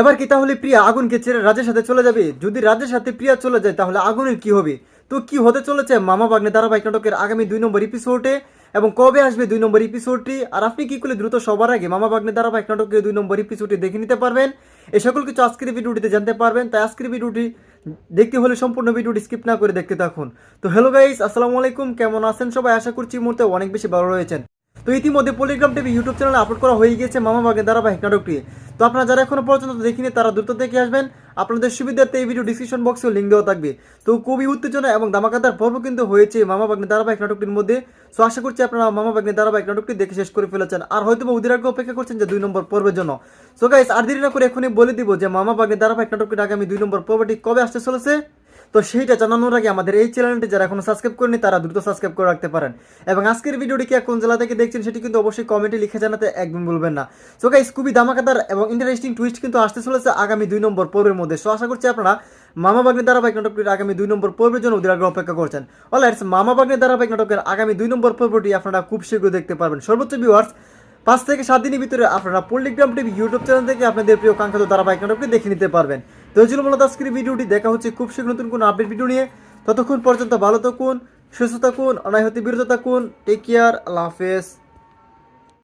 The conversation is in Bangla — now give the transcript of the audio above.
এবার কি তাহলে প্রিয়া আগুনকে ছেড়ে রাজের সাথে চলে যাবে? যদি রাজের সাথে প্রিয়া চলে যায়, তাহলে আগুনের কি হবে? তো কি হতে চলেছে মামা বাগনে ধারাবাহিক নাটকের আগামী দুই নম্বর এপিসোডে এবং কবে আসবে দুই নম্বর এপিসোডটি আর আপনি কি করলে দ্রুত সবার আগে মামা বাগনে ধারাবাহিক নাটকের দুই নম্বর এপিসোডটি দেখে নিতে পারবেন? এই সকল কিছু আজকের ভিডিওটিতে জানতে পারবেন। তাই আজকের ভিডিওটি দেখতে হলে সম্পূর্ণ ভিডিওটি স্কিপ না করে দেখতে থাকুন। তো হ্যালো গাইস আসসালামু আলাইকুম। কেমন আছেন সবাই? আশা করছি মুহূর্তে অনেক বেশি ভালো রয়েছেন। তো ইতিমধ্যে পলিগ্রাম টিভি ইউটিউব চ্যানেলে আপলোড করা হয়ে গিয়েছে মামা বাগের ধারাবাহিক নাটকটি। তো আপনারা যারা এখনও পর্যন্ত দেখিনি, তারা দ্রুত দেখে আসবেন। আপনাদের সুবিধার্থে এই ভিডিও ডিসক্রিপশন বক্সেও লিঙ্ক দেওয়া থাকবে। তো খুবই উত্তেজনা এবং ধামাকাদার পর্ব কিন্তু হয়েছে মামা বাগনে ধারাবাহিক নাটকটির মধ্যে। সো আশা করছি আপনারা মামা বাগনে ধারাবাহিক নাটকটি দেখে শেষ করে ফেলেছেন। আর হয়তো বা আগ্রহে অপেক্ষা করছেন যে দুই নম্বর পর্বের জন্য। সো গাইস আর দেরি না করে এখনই বলে দিব যে মামা বাগনে ধারাবাহিক নাটকটির আগামী দুই নম্বর পর্বটি কবে আসতে চলেছে। তো সেইটা জানানোর আগে আমাদের এই চ্যানেলটি যারা এখনও সাবস্ক্রাইব করেনি তারা দ্রুত সাবস্ক্রাইব করে রাখতে পারেন। এবং আজকের ভিডিওটি কি, কোন জেলা থেকে দেখছেন সেটি কিন্তু অবশ্যই কমেন্টে লিখে জানাতে একদম ভুলবেন না। সো গাইস খুবই ধামাকাদার এবং ইন্টারেস্টিং টুইস্ট কিন্তু আসতে চলেছে আগামী দুই নম্বর পর্বের মধ্যে। সো আশা করছি আপনারা মামা বাগনে ধারাবাহিক নাটকটির আগামী দুই নম্বর পর্বের জন্য অধীর আগ্রহ অপেক্ষা করছেন। অলরাইটস মামা বাগনে ধারাবাহিক নাটকের আগামী দুই নম্বর পর্বটি আপনারা খুব শীঘ্রই দেখতে পারবেন। সর্বোচ্চ ভিউয়ার্স পাঁচ থেকে সাত দিনের ভিতরে আপনারা পল্লিগ্রাম টিভি ইউটিউব চ্যানেল থেকে আপনাদের প্রিয় কাঙ্ক্ষিত ধারাবাহিক নাটকটি দেখে নিতে পারবেন। তো ছিল মূলত আজকের ভিডিওটি। দেখা হচ্ছে খুব শীঘ্র নতুন কোনো আপডেট ভিডিও নিয়ে। ততক্ষণ পর্যন্ত ভালো থাকুন, সুস্থ থাকুন অনায় হতে বিরত থাকুন। টেক কেয়ার আল্লাহ হাফেজ।